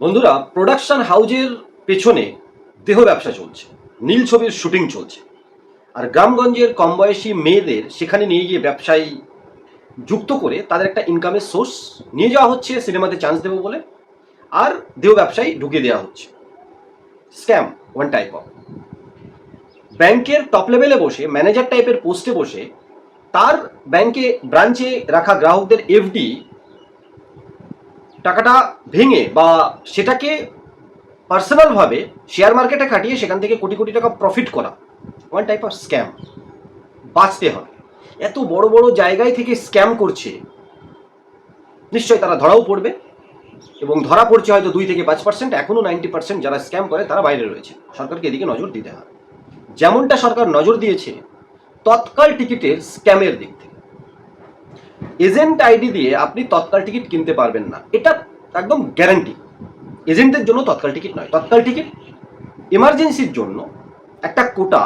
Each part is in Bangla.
বন্ধুরা প্রোডাকশন হাউজের পেছনে দেহ ব্যবসা চলছে, নীল ছবির শুটিং চলছে। আর গ্রামগঞ্জের কম বয়সী মেয়েদের সেখানে নিয়ে গিয়ে ব্যবসায়ী যুক্ত করে তাদের একটা ইনকামের সোর্স নিয়ে যাওয়া হচ্ছে সিনেমাতে চান্স দেবো বলে। আর দেহ ব্যবসায়ী ঢুকিয়ে দেওয়া হচ্ছে। স্ক্যাম ওয়ান টাইপ অফ ব্যাংকের টপ লেভেলে বসে ম্যানেজার টাইপের পোস্টে বসে, তার ব্যাংকে ব্রাঞ্চে রাখা গ্রাহকদের এফডি টাকাটা ভেঙে বা সেটাকে পার্সোনালভাবে শেয়ার মার্কেটে খাটিয়ে সেখান থেকে কোটি কোটি টাকা প্রফিট করা ওয়ান টাইপ অফ স্ক্যাম বাঁচতে হবে। এত বড় বড় জায়গায় থেকে স্ক্যাম করছে নিশ্চয়ই তারা ধরাও পড়বে এবং ধরা পড়ছে হয়তো দুই থেকে পাঁচ পার্সেন্ট এখনও নাইনটি পার্সেন্ট যারা স্ক্যাম করে তারা বাইরে রয়েছে। সরকারকে এদিকে নজর দিতে হবে। যেমনটা সরকার নজর দিয়েছে, তৎকাল টিকিটের স্ক্যামের দিক থেকে। এজেন্ট আইডি দিয়ে আপনি তৎকাল টিকিট কিনতে পারবেন না। এটা একদম গ্যারান্টি এজেন্টের জন্য তৎকাল টিকিট নয়। তৎকাল টিকিট এমার্জেন্সির জন্য একটা কোটা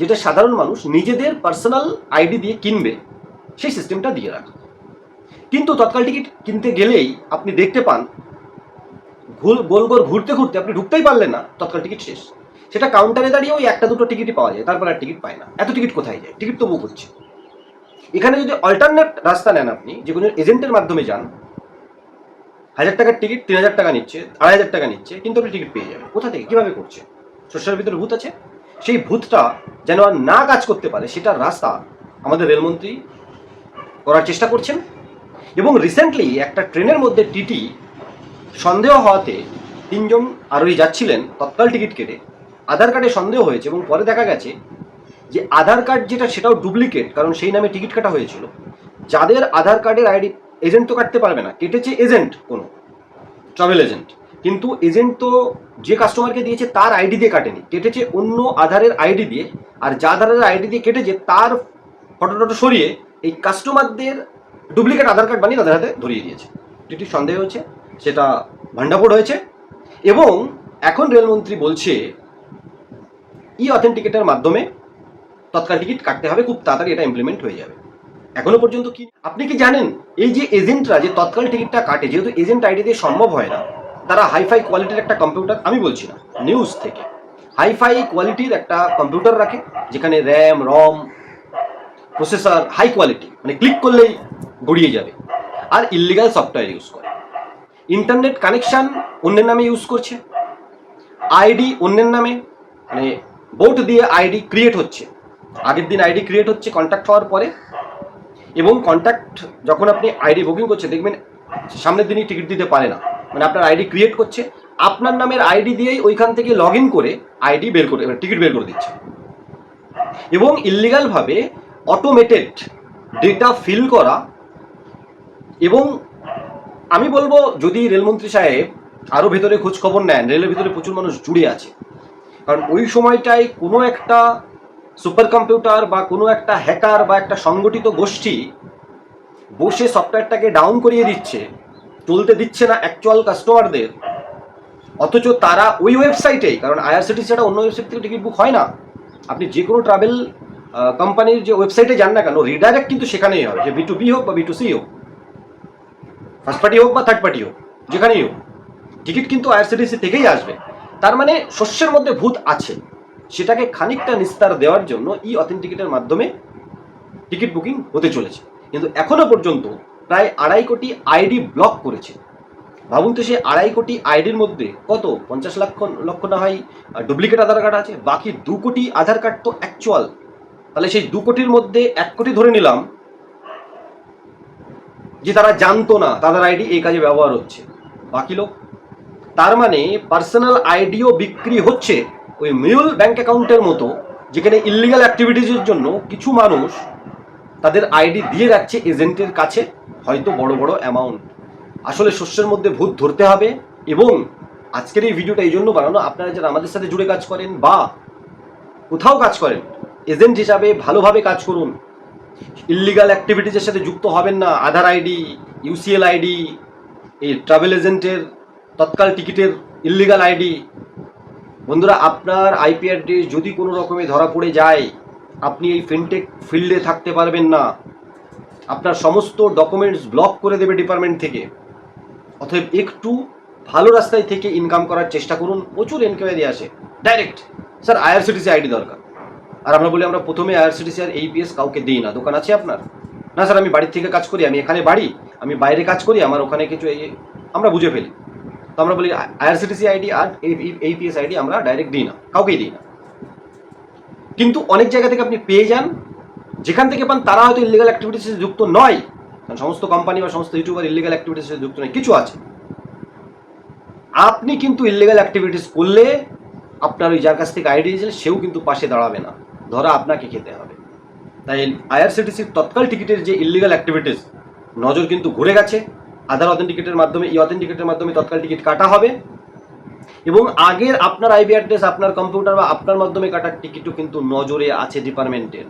যেটা সাধারণ মানুষ নিজেদের পার্সোনাল আইডি দিয়ে কিনবে, সেই সিস্টেমটা দিয়ে রাখা। কিন্তু তৎকাল টিকিট কিনতে গেলেই আপনি দেখতে পান ঘুল গোল গোল ঘুরতে ঘুরতে আপনি ঢুকতেই পারলেন না, তৎকাল টিকিট শেষ। সেটা কাউন্টারে দাঁড়িয়ে ওই একটা দুটো টিকিটই পাওয়া যায়, তারপর আর টিকিট পায় না। এত টিকিট কোথায় যায়? টিকিট তো বুক হচ্ছে এখানে যদি অল্টারনেট রাস্তা নেন আপনি, যে কোনো এজেন্টের মাধ্যমে যান, হাজার টাকার টিকিট তিন হাজার টাকা নিচ্ছে, আড়াই হাজার টাকা নিচ্ছে, কিন্তু আপনি টিকিট পেয়ে যাবেন। কোথা থেকে? কীভাবে করছে? শস্যের ভিতরে ভূত আছে? সেই ভূতটা যেন আর না কাজ করতে পারে সেটার রাস্তা আমাদের রেলমন্ত্রী করার চেষ্টা করছেন। এবং রিসেন্টলি একটা ট্রেনের মধ্যে টিটি সন্দেহ হওয়াতে তিনজন আরোহী যাচ্ছিলেন তৎকাল টিকিট কেটে। আধার কার্ডে সন্দেহ হয়েছে এবং পরে দেখা গেছে যে আধার কার্ড যেটা, সেটাও ডুপ্লিকেট, কারণ সেই নামে টিকিট কাটা হয়েছিল। যাদের আধার কার্ডের আইডি এজেন্ট তো কাটতে পারবে না। কেটেছে এজেন্ট কোনো, ট্রাভেল এজেন্ট। কিন্তু এজেন্ট তো যে কাস্টমারকে দিয়েছে, তার আইডি দিয়ে কাটেনি। কেটেছে অন্য আধারের আইডি দিয়ে, আর যা আধারের আইডি দিয়ে কেটেছে, তার ফটো টটো সরিয়ে এই কাস্টমারদের ডুপ্লিকেট আধার কার্ড বানিয়ে তাদের হাতে ধরিয়ে দিয়েছে। টিটি সন্দেহ হয়েছে, সেটা ভান্ডাফোড় হয়েছে, এবং এখন রেলমন্ত্রী বলছে ই অথেন্টিকেটের মাধ্যমে তৎকাল টিকিট কাটতে হবে, খুব তাড়াতাড়ি এটা ইমপ্লিমেন্ট হয়ে যাবে। এখনও পর্যন্ত কি আপনি কি জানেন, এই যে এজেন্টরা যে তৎকাল টিকিটটা কাটে, যেহেতু এজেন্ট আইডি দিয়ে সম্ভব হয় না, তারা হাইফাই কোয়ালিটির একটা কম্পিউটার আমি বলছি না নিউজ থেকে। হাইফাই কোয়ালিটির একটা কম্পিউটার রাখে, যেখানে RAM ROM processor high quality মানে ক্লিক করলেই গড়িয়ে যাবে। আর ইলিগাল সফটওয়্যার ইউজ করে। ইন্টারনেট কানেকশন অন্যের নামে ইউজ করছে। আইডি অন্যের নামে মানে বোট দিয়ে আইডি ক্রিয়েট হচ্ছে। আগের দিন আইডি ক্রিয়েট হচ্ছে কন্ট্যাক্ট হওয়ার পরে। এবং কন্ট্যাক্ট যখন আপনি আইডি বুকিং করছে দেখবেন সামনের দিনই টিকিট দিতে পারে না। মানে আপনার আইডি ক্রিয়েট করছে, আপনার নামের আইডি দিয়েই ওইখান থেকে লগ ইন করে আইডি বের করে টিকিট বের করে দিচ্ছে। এবং ইলিগালভাবে অটোমেটেড ডেটা ফিল করা এবং আমি বলব, যদি রেলমন্ত্রী সাহেব আরও ভেতরে খোঁজ খবর নেন, রেলের ভিতরে প্রচুর মানুষ জুড়ে আছে। কারণ ওই সময়টায় কোনো একটা সুপার কম্পিউটার বা কোনো একটা হ্যাকার বা একটা সংগঠিত গোষ্ঠী বসে সফটওয়্যারটাকে ডাউন করিয়ে দিচ্ছে চলতে দিচ্ছে না অ্যাকচুয়াল কাস্টমারদের অথচ তারা ওই ওয়েবসাইটেই কারণ আইআরসিটিসি ছাড়া অন্য ওয়েবসাইট থেকে টিকিট বুক হয় না। আপনি যে কোনো ট্রাভেল কোম্পানির যে ওয়েবসাইটে যান না কেন রিডাইরেক্ট কিন্তু সেখানেই হবে যে বি টু বি হোক বা বি টু সি হোক। ফার্স্ট পার্টি হোক বা থার্ড পার্টি হোক, যেখানেই হোক। টিকিট কিন্তু আইআরসিটিসি থেকেই আসবে। তার মানে শস্যের মধ্যে ভূত আছে। সেটাকে খানিকটা নিস্তার দেওয়ার জন্য ই অথেন্টিকেটের মাধ্যমে টিকিট বুকিং হতে চলেছে। কিন্তু এখনও পর্যন্ত প্রায় আড়াই কোটি আইডি ব্লক করেছে। ভাবুন তো সে আড়াই কোটি আইডির মধ্যে কত? পঞ্চাশ লক্ষ লক্ষ না হয় ডুপ্লিকেট আধার কার্ড আছে, বাকি দু কোটি আধার কার্ড তো অ্যাকচুয়াল তাহলে সেই দু কোটির মধ্যে এক কোটি ধরে নিলাম যে তারা জানতো না তাদের আইডি এই কাজে ব্যবহার হচ্ছে। বাকি লোক, তার মানে পার্সোনাল আইডিও বিক্রি হচ্ছে ওই মিউল ব্যাংক অ্যাকাউন্টের মতো, যেখানে ইলিগাল অ্যাক্টিভিটিসের জন্য কিছু মানুষ তাদের আইডি দিয়ে রাখছে এজেন্টের কাছে, হয়তো বড় বড় অ্যামাউন্ট আসলে শস্যের মধ্যে ভূত ধরতে হবে এবং আজকের এই ভিডিওটা এই জন্য বানানো, আপনারা যারা আমাদের সাথে জুড়ে কাজ করেন বা কোথাও কাজ করেন এজেন্ট হিসাবে ভালোভাবে কাজ করুন। ইলিগাল অ্যাক্টিভিটিসের সাথে যুক্ত হবেন না, আধার আইডি ইউসিএল আইডি এই ট্রাভেল এজেন্টের তৎকাল টিকিটের ইলিগাল আইডি বন্ধুরা, আপনার আইপি অ্যাড্রেস যদি কোনো রকমে ধরা পড়ে যায়, আপনি এই ফিনটেক ফিল্ডে থাকতে পারবেন না। আপনার সমস্ত ডকুমেন্টস ব্লক করে দেবে ডিপার্টমেন্ট থেকে। অতএব একটু ভালো রাস্তায় থেকে ইনকাম করার চেষ্টা করুন। প্রচুর এনকোয়ারি আসে। ডাইরেক্ট স্যার আইআরসিটিসি আইডি দরকার। আর আমরা বলি, আমরা প্রথমে আইআরসিটিসি আর এইপিএস কাউকে দিই না। দোকান আছে আপনার? না স্যার আমি বাড়ির থেকে কাজ করি, আমি এখানে বাড়ি, আমি বাইরে কাজ করি, আমার ওখানে কিছু এই, আমরা বুঝে ফেলি। তো আমরা বলি আইআরসিটিসি আইডি আর এইপিএস আইডি আমরা ডাইরেক্ট দিই না, কাউকেই দিই না। কিন্তু অনেক জায়গা থেকে আপনি পেয়ে যান, যেখান থেকে পান, তারা হয়তো ইলিগাল অ্যাক্টিভিটিসে যুক্ত নয়। কারণ সমস্ত কোম্পানি বা সমস্ত ইউটিউবার ইলিগাল অ্যাক্টিভিটিসে যুক্ত নয়, কিছু আছে। আপনি কিন্তু ইলিগাল অ্যাক্টিভিটিস করলে আপনার ওই যার কাছ থেকে আইডি দিয়েছিলেন, সেও কিন্তু পাশে দাঁড়াবে না। ধরা আপনাকে খেতে হবে। তাই আইআরসিটিসির তৎকাল টিকিটের যে ইলিগাল অ্যাক্টিভিটিস নজর কিন্তু ঘুরে গেছে। আধার অথেন্টিকেটের মাধ্যমে ই অথেন্টিকেটের মাধ্যমে তৎকাল টিকিট কাটা হবে। এবং আগের আপনার আইবি অ্যাড্রেস আপনার কম্পিউটার বা আপনার মাধ্যমে কাটার টিকিটও কিন্তু নজরে আছে ডিপার্টমেন্টের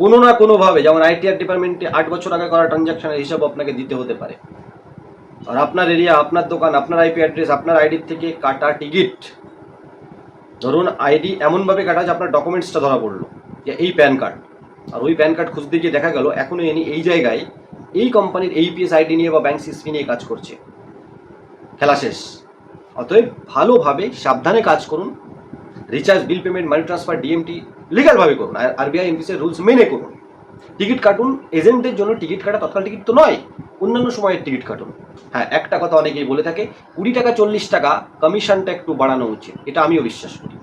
কোনো না কোনোভাবে, যেমন আইটিআর ডিপার্টমেন্টে আট বছর আগে করা ট্রানজ্যাকশনের হিসাব আপনাকে দিতে হতে পারে। আর আপনার এরিয়া আপনার দোকান, আপনার আইপি অ্যাড্রেস আপনার আইডির থেকে কাটা টিকিট ধরুন আইডি এমনভাবে কাটা যে আপনার ডকুমেন্টসটা ধরা পড়ল, যে এই প্যান কার্ড আর ওই প্যান কার্ড খুঁজতে গিয়ে দেখা গেল এখনও এনি এই জায়গায় এই কোম্পানির এইপিএস আইডি নিয়ে বা ব্যাংক সিসি নিয়ে কাজ করছে। খেলা শেষ। অতএব ভালোভাবে সাবধানে কাজ করুন। Recharge bill payment money transfer DMT লিগালভাবে করুন। আর আরবিআই এনপিসির রুলস মেনে করুন। টিকিট কাটুন। এজেন্টের জন্য টিকিট কাটা তৎকাল টিকিট তো নয়, অন্যান্য সময়ের টিকিট কাটুন। হ্যাঁ একটা কথা অনেকেই বলে থাকে, কুড়ি টাকা, চল্লিশ টাকা কমিশনটা একটু বাড়ানো উচিত। এটা আমিও বিশ্বাস করি।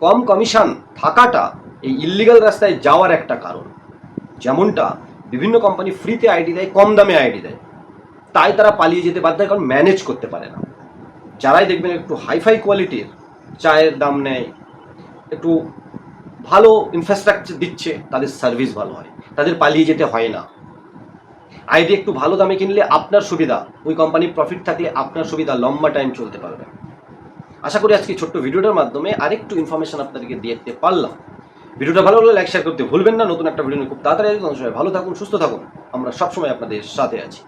কম কমিশন থাকাটা এই ইল্লিগাল রাস্তায় যাওয়ার একটা কারণ। যেমনটা বিভিন্ন কোম্পানি ফ্রিতে আইডি দেয়, কম দামে আইডি দেয়। তাই তারা পালিয়ে যেতে বাধ্য কারণ ম্যানেজ করতে পারে না। যারাই দেখবেন একটু হাইফাই কোয়ালিটির চায়ের দাম নেয়, একটু ভালো ইনফ্রাস্ট্রাকচার দিচ্ছে, তাদের সার্ভিস ভালো হয়। তাদের পালিয়ে যেতে হয় না। আইডি একটু ভালো দামে কিনলে আপনার সুবিধা, ওই কোম্পানির প্রফিট থাকলে আপনার সুবিধা লম্বা টাইম চলতে পারবে। আশা করি আজকে ছোট্ট ভিডিওটার মাধ্যমে আরেকটু ইনফরমেশন আপনাদেরকে দিয়ে পারলাম। ভিডিওটা ভালো লাগলে লাইক শেয়ার করতে ভুলবেন না। নতুন একটা ভিডিও নিয়ে খুব তাড়াতাড়ি আসবে। ভালো থাকুন, সুস্থ থাকুন। আমরা সবসময় আপনাদের সাথে আছি।